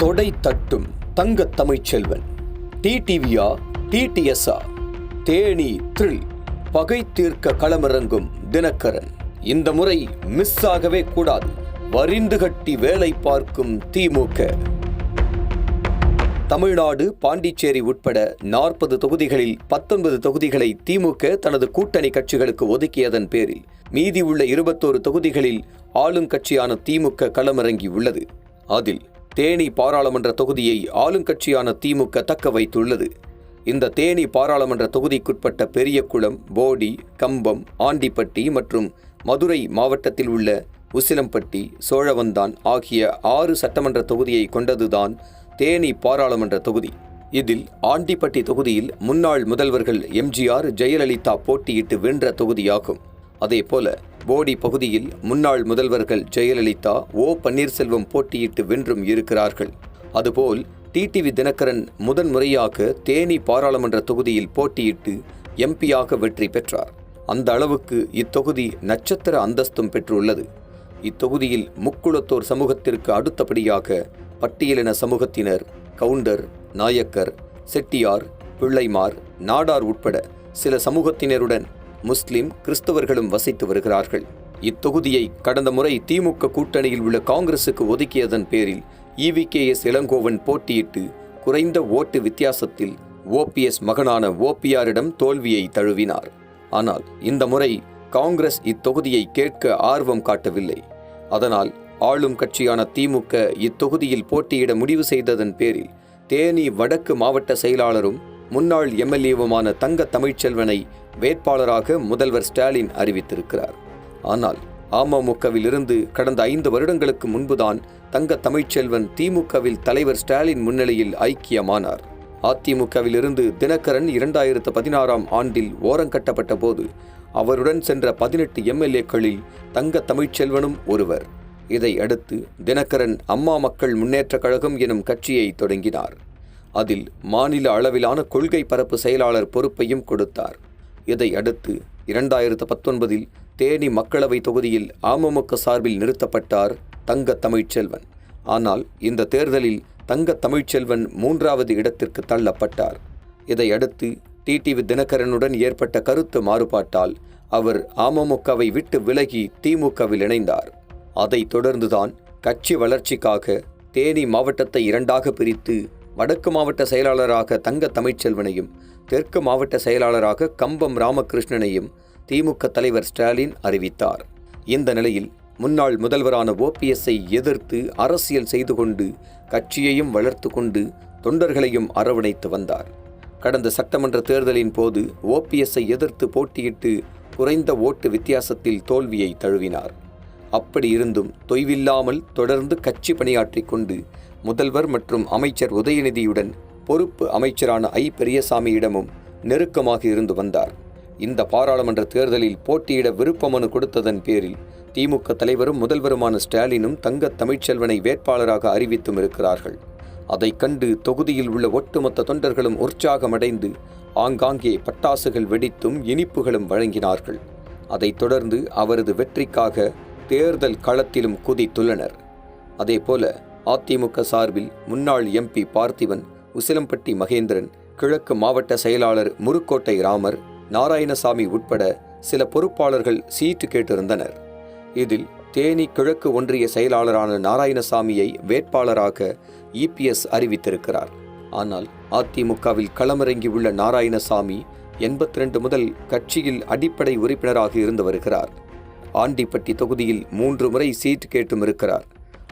தொடை தட்டும் தங்க தமிழ்ச்செல்வன் டிடிவியா டிடிஎஸ்ஆ தேனி த்ரில் பகை தீர்க்க களமிறங்கும் தினகரன். இந்த முறை மிஸ் ஆகவே கூடாது. வரிந்து கட்டி வேலை பார்க்கும் திமுக தமிழ்நாடு பாண்டிச்சேரி உட்பட நாற்பது தொகுதிகளில் பத்தொன்பது தொகுதிகளை திமுக தனது கூட்டணி கட்சிகளுக்கு ஒதுக்கியதன் பேரில் மீதி உள்ள இருபத்தோரு தொகுதிகளில் ஆளும் கட்சியான திமுக களமிறங்கி உள்ளது அதில் தேனி பாராளுமன்ற தொகுதியை ஆளுங்கட்சியான திமுக தக்க வைத்துள்ளது. இந்த தேனி பாராளுமன்ற தொகுதிக்குட்பட்ட பெரியகுளம் போடி கம்பம் ஆண்டிப்பட்டி மற்றும் மதுரை மாவட்டத்தில் உள்ள உசிலம்பட்டி சோழவந்தான் ஆகிய ஆறு சட்டமன்ற தொகுதியை கொண்டதுதான் தேனி பாராளுமன்ற தொகுதி. இதில் ஆண்டிப்பட்டி தொகுதியில் முன்னாள் முதல்வர்கள் எம்ஜிஆர் ஜெயலலிதா போட்டியிட்டு வென்ற தொகுதியாகும். அதேபோல போடி பகுதியில் முன்னாள் முதல்வர்கள் ஜெயலலிதா ஓ. பன்னீர்செல்வம் போட்டியிட்டு வென்றும் இருக்கிறார்கள். அதுபோல் டிடிவி தினகரன் முதன்முறையாக தேனி பாராளுமன்ற தொகுதியில் போட்டியிட்டு எம்பியாக வெற்றி பெற்றார். அந்த அளவுக்கு இத்தொகுதி நட்சத்திர அந்தஸ்தும் பெற்றுள்ளது. இத்தொகுதியில் முக்குளத்தோர் சமூகத்திற்கு அடுத்தபடியாக பட்டியலின சமூகத்தினர் கவுண்டர் நாயக்கர் செட்டியார் பிள்ளைமார் நாடார் உட்பட சில சமூகத்தினருடன் முஸ்லிம் கிறிஸ்தவர்களும் வசித்து வருகிறார்கள். இத்தொகுதியை கடந்த முறை திமுக கூட்டணியில் உள்ள காங்கிரசுக்கு ஒதுக்கியதன் பேரில் இவிகேஎஸ் இளங்கோவன் போட்டியிட்டு குறைந்த ஓட்டு வித்தியாசத்தில் ஓபிஎஸ் மகனான ஓபிஆரிடம் தோல்வியை தழுவினார். ஆனால் இந்த முறை காங்கிரஸ் இத்தொகுதியை கேட்க ஆர்வம் காட்டவில்லை. அதனால் ஆளும் கட்சியான திமுக இத்தொகுதியில் போட்டியிட முடிவு செய்ததன் பேரில் தேனி வடக்கு மாவட்ட செயலாளரும் முன்னாள் எம்எல்ஏவுமான தங்க தமிழ்ச்செல்வனை வேட்பாளராக முதல்வர் ஸ்டாலின் அறிவித்திருக்கிறார். ஆனால் அமமுகவில் இருந்து கடந்த ஐந்து வருடங்களுக்கு முன்புதான் தங்க தமிழ்ச்செல்வன் திமுகவில் தலைவர் ஸ்டாலின் முன்னிலையில் ஐக்கியமானார். அதிமுகவிலிருந்து தினகரன் இரண்டாயிரத்து பதினாறாம் ஆண்டில் ஓரங்கட்டப்பட்ட போது அவருடன் சென்ற பதினெட்டு எம்எல்ஏக்களில் தங்க தமிழ்ச்செல்வனும் ஒருவர். இதை அடுத்து தினகரன் அம்மா மக்கள் முன்னேற்றக் கழகம் எனும் கட்சியை தொடங்கினார். அதில் மாநில அளவிலான கொள்கை பரப்பு செயலாளர் பொறுப்பையும் கொடுத்தார். இதை அடுத்து இரண்டாயிரத்து பத்தொன்பதில் தேனி மக்களவை தொகுதியில் அமமுக சார்பில் நிறுத்தப்பட்டார் தங்க தமிழ்ச்செல்வன். ஆனால் இந்த தேர்தலில் தங்க தமிழ்ச்செல்வன் மூன்றாவது இடத்திற்கு தள்ளப்பட்டார். இதையடுத்து டிடிவி தினகரனுடன் ஏற்பட்ட கருத்து மாறுபாட்டால் அவர் அமமுகவை விட்டு விலகி திமுகவில் இணைந்தார். அதைத் தொடர்ந்துதான் கட்சி வளர்ச்சிக்காக தேனி மாவட்டத்தை இரண்டாக பிரித்து வடக்கு மாவட்ட செயலாளராக தங்க தமிழ்ச்செல்வனையும் தெற்கு மாவட்ட செயலாளராக கம்பம் ராமகிருஷ்ணனையும் திமுக தலைவர் ஸ்டாலின் அறிவித்தார். இந்த நிலையில் முன்னாள் முதல்வரான ஓபிஎஸ்ஐ எதிர்த்து அரசியல் செய்து கொண்டு கட்சியையும் வளர்த்து கொண்டு தொண்டர்களையும் அரவணைத்து வந்தார். கடந்த சட்டமன்ற தேர்தலின் போது ஓபிஎஸ்ஐ எதிர்த்து போட்டியிட்டு குறைந்த ஓட்டு வித்தியாசத்தில் தோல்வியை தழுவினார். அப்படி இருந்தும் தொய்வில்லாமல் தொடர்ந்து கட்சி பணியாற்றி கொண்டு முதல்வர் மற்றும் அமைச்சர் உதயநிதியுடன் பொறுப்பு அமைச்சரான ஐ. பெரியசாமியிடமும் நெருக்கமாக இருந்து வந்தார். இந்த பாராளுமன்ற தேர்தலில் போட்டியிட விருப்ப மனு கொடுத்ததன் பேரில் திமுக தலைவரும் முதல்வருமான ஸ்டாலினும் தங்க தமிழ்ச்செல்வனை வேட்பாளராக அறிவித்தும் இருக்கிறார்கள். அதைக் கண்டு தொகுதியில் உள்ள ஒட்டுமொத்த தொண்டர்களும் உற்சாகமடைந்து ஆங்காங்கே பட்டாசுகள் வெடித்தும் இனிப்புகளும் வழங்கினார்கள். அதைத் தொடர்ந்து அவரது வெற்றிக்காக தேர்தல் களத்திலும் குதித்துள்ளனர். அதேபோல அதிமுக சார்பில் முன்னாள் எம்பி பார்த்திபன் உசிலம்பட்டி மகேந்திரன் கிழக்கு மாவட்ட செயலாளர் முருக்கோட்டை ராமர் நாராயணசாமி உட்பட சில பொறுப்பாளர்கள் சீட்டு கேட்டிருந்தனர். இதில் தேனி கிழக்கு ஒன்றிய செயலாளரான நாராயணசாமியை வேட்பாளராக இபிஎஸ் அறிவித்திருக்கிறார். ஆனால் அதிமுகவில் களமிறங்கியுள்ள நாராயணசாமி எண்பத்தி ரெண்டு முதல் கட்சியில் அடிப்படை உறுப்பினராக இருந்து வருகிறார். ஆண்டிப்பட்டி தொகுதியில் மூன்று முறை சீட் கேட்டும் இருக்கிறார்.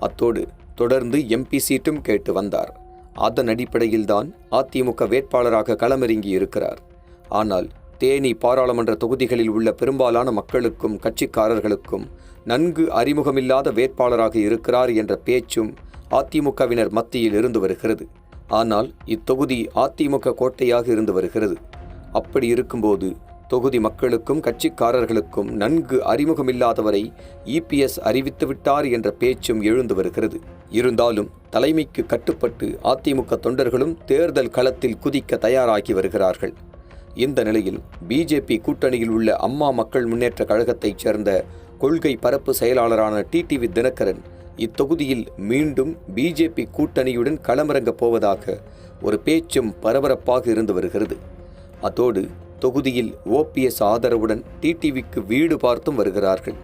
அத்தோடு தொடர்ந்து எம்பி சீட்டும் கேட்டு வந்தார். அதன் அடிப்படையில்தான் அதிமுக வேட்பாளராக களமிறங்கி இருக்கிறார் ஆனால் தேனி பாராளுமன்ற தொகுதிகளில் உள்ள பெரும்பாலான மக்களுக்கும் கட்சிக்காரர்களுக்கும் நன்கு அறிமுகமில்லாத வேட்பாளராக இருக்கிறார் என்ற பேச்சும் அதிமுகவினர் மத்தியில் இருந்து வருகிறது. ஆனால் இத்தொகுதி அதிமுக கோட்டையாக இருந்து வருகிறது. அப்படி இருக்கும்போது தொகுதி மக்களுக்கும் கட்சிக்காரர்களுக்கும் நன்கு அறிமுகமில்லாதவரை இபிஎஸ் அறிவித்துவிட்டார் என்ற பேச்சும் எழுந்து வருகிறது. இருந்தாலும் தலைமைக்கு கட்டுப்பட்டு அதிமுக தொண்டர்களும் தேர்தல் களத்தில் குதிக்க தயாராகி வருகிறார்கள். இந்த நிலையில் பிஜேபி கூட்டணியில் உள்ள அம்மா மக்கள் முன்னேற்ற கழகத்தைச் சேர்ந்த கொள்கை பரப்பு செயலாளரான டிடிவி தினகரன் இத்தொகுதியில் மீண்டும் பிஜேபி கூட்டணியுடன் களமிறங்கப் போவதாக ஒரு பேச்சும் பரபரப்பாக இருந்து வருகிறது. அதோடு தொகுதியில் ஓபிஎஸ் ஆதரவுடன் டிடிவிக்கு வீடு பார்த்தும் வருகிறார்கள்.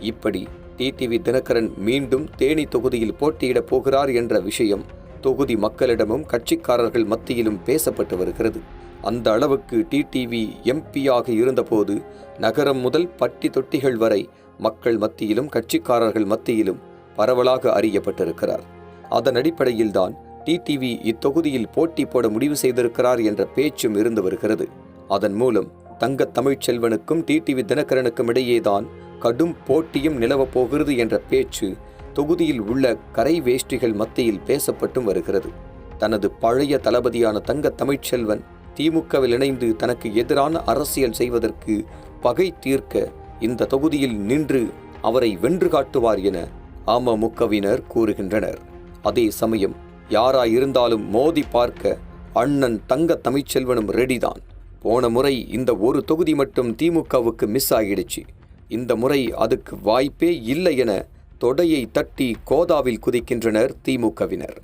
இப்படி டிடிவி தினகரன் மீண்டும் தேனி தொகுதியில் போட்டியிடப் போகிறார் என்ற விஷயம் தொகுதி மக்களிடமும் கட்சிக்காரர்கள் மத்தியிலும் பேசப்பட்டு வருகிறது. அந்த அளவுக்கு டிடிவி எம்பியாக இருந்தபோது நகரம் முதல் பட்டி தொட்டிகள் வரை மக்கள் மத்தியிலும் கட்சிக்காரர்கள் மத்தியிலும் பரவலாக அறியப்பட்டிருக்கிறார். அதன் அடிப்படையில்தான் டிடிவி இத்தொகுதியில் போட்டி போட முடிவு செய்திருக்கிறார் என்ற பேச்சும் இருந்து வருகிறது. அதன் மூலம் தங்க தமிழ்ச்செல்வனுக்கும் டிடிவி தினகரனுக்கும் இடையேதான் கடும் போட்டியும் நிலவப் போகிறது என்ற பேச்சு தொகுதியில் உள்ள கரை வேஷ்டிகள் மத்தியில் பேசப்பட்டும் வருகிறது. தனது பழைய தளபதியான தங்க தமிழ்ச்செல்வன் திமுகவில் இணைந்து தனக்கு எதிரான அரசியல் செய்வதற்கு பகை தீர்க்க இந்த தொகுதியில் நின்று அவரை வென்று காட்டுவார் என அமமுகவினர் கூறுகின்றனர். அதே சமயம் யாராயிருந்தாலும் மோதி பார்க்க அண்ணன் தங்க தமிழ்ச்செல்வனும் ரெடிதான் போன முறை இந்த ஒரு தொகுதி மட்டும் திமுகவுக்கு மிஸ் ஆகிடுச்சு இந்த முறை அதுக்கு வாய்ப்பே இல்லை என தொடையை தட்டி கோதாவில் குதிக்கின்றனர் திமுகவினர்.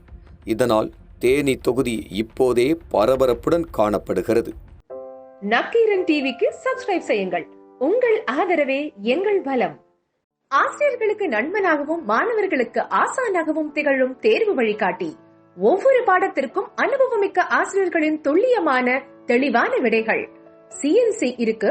இதனால் தேனி தொகுதி இப்போதே பரபரப்புடன் காணப்படுகிறது. நக்கீரன் டிவிக்கு சப்ஸ்கிரைப் செய்யுங்கள். உங்கள் ஆதரவே எங்கள் பலம் ஆசிரியர்களுக்கு நண்பனாகவும் மாணவர்களுக்கு ஆசானாகவும் திகழும் தேர்வு வழிகாட்டி. ஒவ்வொரு பாடத்திற்கும் அனுபவமிக்க ஆசிரியர்களின் துல்லியமான தெளிவான விடைகள். சிஎன்சி இருக்கு